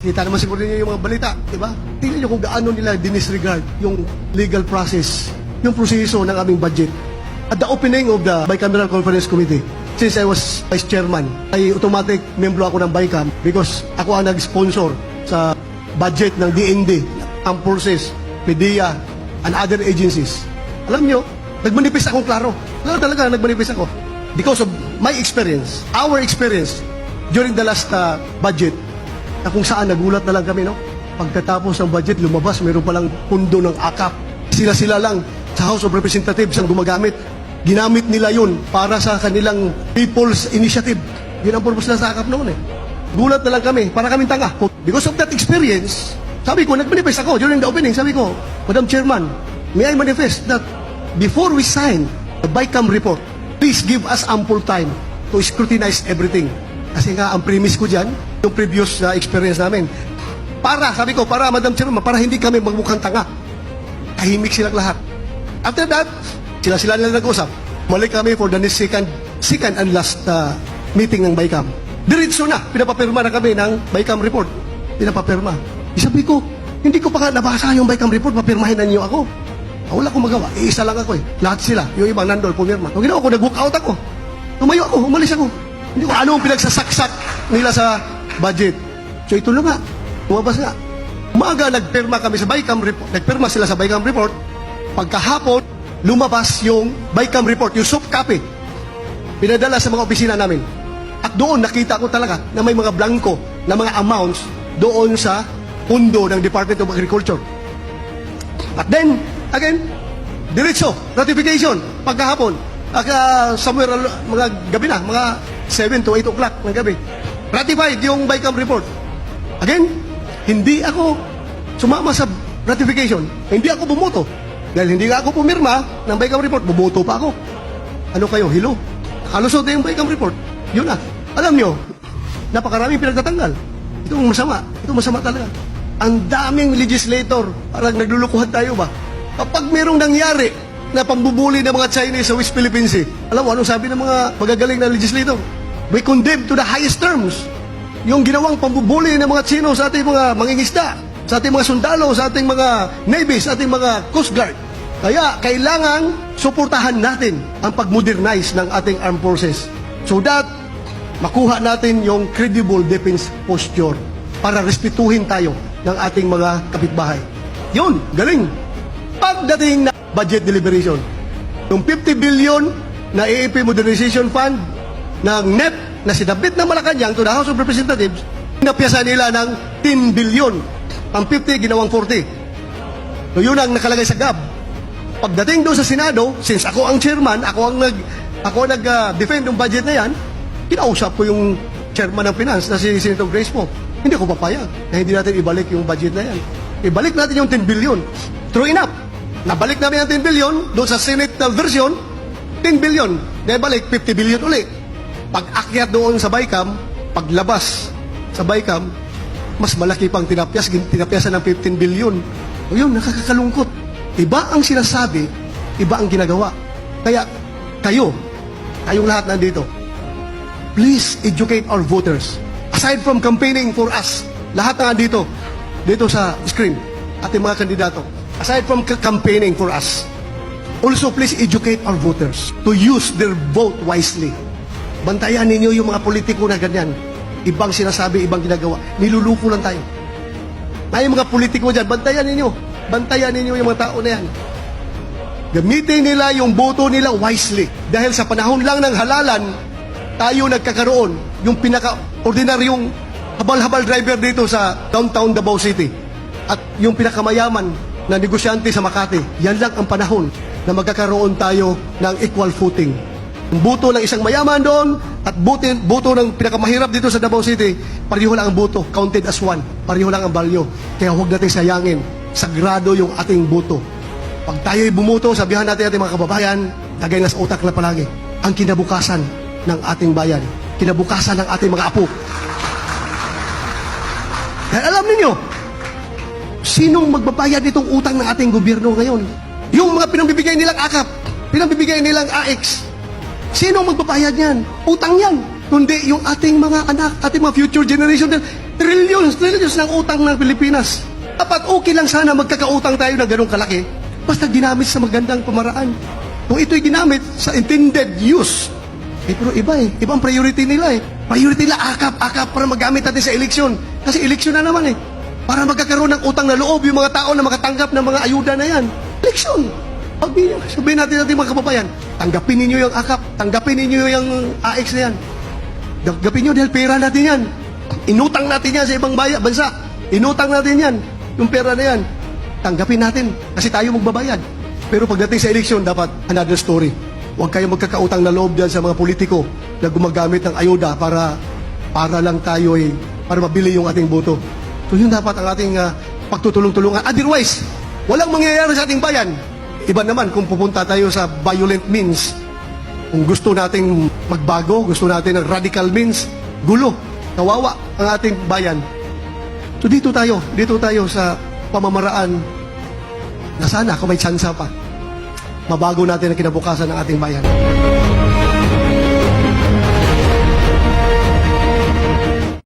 Kita naman siguro niyo yung mga balita, di ba? Tingnan niyo kung gaano nila dinisregard yung legal process, yung proseso ng aming budget. At the opening of the Bicameral Conference Committee, since I was vice chairman, ay automatic membro ako ng BICAM because ako ang nag-sponsor sa budget ng DND, Armed Forces, PDEA, and other agencies. Alam niyo, nagmanifest akong klaro. Klaro talaga, nagmanifest ako. Because of my experience, our experience, during the last uh, budget, na kung saan nagulat na lang kami, no? Pagkatapos ng budget, lumabas, meron palang pundo ng akap. Sila-sila lang sa House of Representatives ang gumagamit. Ginamit nila yun para sa kanilang People's Initiative. Yun ang purpose na sa akap noon eh. Gulat na lang kami, para kaming tanga. Because of that experience, sabi ko, nag-manifest ako during the opening, sabi ko, Madam Chairman, may I manifest that before we sign the BICAM report, please give us ample time to scrutinize everything. Kasi nga, ang premise ko dyan, yung previous uh, experience namin. Para, sabi ko, para, Madam Chairman, para hindi kami magmukhang tanga. Tahimik silang lahat. After that, sila-sila na nag-usap. Malik kami for the next second, second and last uh, meeting ng BICAM. Diretso na, pinapapirma na kami ng BICAM report. Pinapapirma. Isabi ko, hindi ko pa nga nabasa yung BICAM report, papirmahin na niyo ako. Ah, Wala akong magawa. Iisa lang ako eh. Lahat sila. Yung ibang nandol, pumirma. Ang ginawa ko, nag-walk out ako. Tumayo ako, umalis ako. Hindi ko ano ang pinagsasaksak nila sa budget. So ito lang nga. Lumabas nga. Umaga, nagpirma kami sa BICAM report. Nagpirma sila sa BICAM report. Pagkahapon, lumabas yung BICAM report, yung soft copy. Pinadala sa mga opisina namin. At doon nakita ko talaga na may mga blanco na mga amounts doon sa pundo ng Department of Agriculture. At then, again, diretso, ratification, pagkahapon, aka somewhere, al- mga gabi na, mga 7 to 8 o'clock ng gabi. Ratified yung BICAM report. Again, hindi ako sumama sa ratification. Hindi ako bumoto. Dahil hindi ako pumirma ng BICAM report, bumoto pa ako. Ano kayo, hilo? Kalusot na yung BICAM report. Yun na. Alam nyo, napakaraming pinagtatanggal. Ito masama. Ito masama talaga. Ang daming legislator, parang naglulukuhan tayo ba? Kapag merong nangyari na pambubuli ng mga Chinese sa West Philippine Sea, alam mo, anong sabi ng mga magagaling na legislator? We condemn to the highest terms yung ginawang pambubuli ng mga Chino sa ating mga mangingisda, sa ating mga sundalo, sa ating mga Navy, sa ating mga Coast Guard. Kaya kailangan suportahan natin ang pag-modernize ng ating armed forces so that makuha natin yung credible defense posture para respetuhin tayo ng ating mga kapitbahay. Yun, galing. Pagdating na budget deliberation, yung 50 billion na AAP Modernization Fund ng NEP na sinabit ng Malacanang to the House of Representatives, napiyasa nila ng 10 billion. Ang 50, ginawang 40. So yun ang nakalagay sa GAB. Pagdating doon sa Senado, since ako ang chairman, ako ang nag ako nag-defend ng budget na yan, kinausap ko yung chairman ng finance na si Senator Grace po. Hindi ko papayag na hindi natin ibalik yung budget na yan. Ibalik natin yung 10 billion. True enough. Nabalik namin ang 10 billion doon sa Senate na version, 10 billion. Naibalik 50 billion uli. Pag akyat doon sa BICAM, paglabas sa BICAM, mas malaki pang tinapyas, tinapyasan ng 15 billion. O yun, nakakakalungkot. Iba ang sinasabi, iba ang ginagawa. Kaya kayo, kayong lahat nandito, please educate our voters. Aside from campaigning for us, lahat na dito, dito sa screen, ating mga kandidato, aside from ca- campaigning for us, also please educate our voters to use their vote wisely. Bantayan ninyo yung mga politiko na ganyan. Ibang sinasabi, ibang ginagawa. Niluluko lang tayo. May mga politiko dyan, bantayan ninyo. Bantayan ninyo yung mga tao na yan. Gamitin nila yung boto nila wisely. Dahil sa panahon lang ng halalan, tayo nagkakaroon yung pinaka-ordinaryong habal-habal driver dito sa downtown Davao City. At yung pinakamayaman na negosyante sa Makati, yan lang ang panahon na magkakaroon tayo ng equal footing. Boto ng isang mayaman doon at boto, boto ng pinakamahirap dito sa Davao City, pareho lang ang boto, counted as one. Pareho lang ang value. Kaya huwag natin sayangin. Sagrado yung ating boto. Pag tayo'y bumuto, sabihan natin ating mga kababayan, lagay na sa utak na palagi, ang kinabukasan ng ating bayan, kinabukasan ng ating mga apo. Dahil alam ninyo, sinong magbabayad nitong utang ng ating gobyerno ngayon? Yung mga pinambibigay nilang akap, pinambibigay nilang AX. Sinong magbabayad niyan? Utang yan. Kundi yung ating mga anak, ating mga future generation. Trillions, trillions ng utang ng Pilipinas. Dapat okay lang sana magkakautang tayo na ganong kalaki. Basta ginamit sa magandang pamaraan. Kung ito'y ginamit sa intended use, eh, pero iba eh. Ibang priority nila eh. Priority nila akap, akap para magamit natin sa eleksyon. Kasi eleksyon na naman eh. Para magkakaroon ng utang na loob yung mga tao na makatanggap ng mga ayuda na yan. Eleksyon. Sabihin, sabihin natin natin mga kababayan, tanggapin ninyo yung akap, tanggapin ninyo yung AX na yan. Tanggapin nyo dahil pera natin yan. Inutang natin yan sa ibang baya, bansa. Inutang natin yan. Yung pera na yan. Tanggapin natin kasi tayo magbabayad. Pero pagdating sa eleksyon, dapat another story. Huwag kayo magkakautang na loob dyan sa mga politiko na gumagamit ng ayuda para para lang tayo eh, para mabili yung ating boto. So yun dapat ang ating ah, pagtutulong-tulungan. Otherwise, walang mangyayari sa ating bayan. Iba naman kung pupunta tayo sa violent means, kung gusto nating magbago, gusto natin ng radical means, gulo, kawawa ang ating bayan. So dito tayo, dito tayo sa pamamaraan na sana kung may tsansa pa, mabago natin ang kinabukasan ng ating bayan.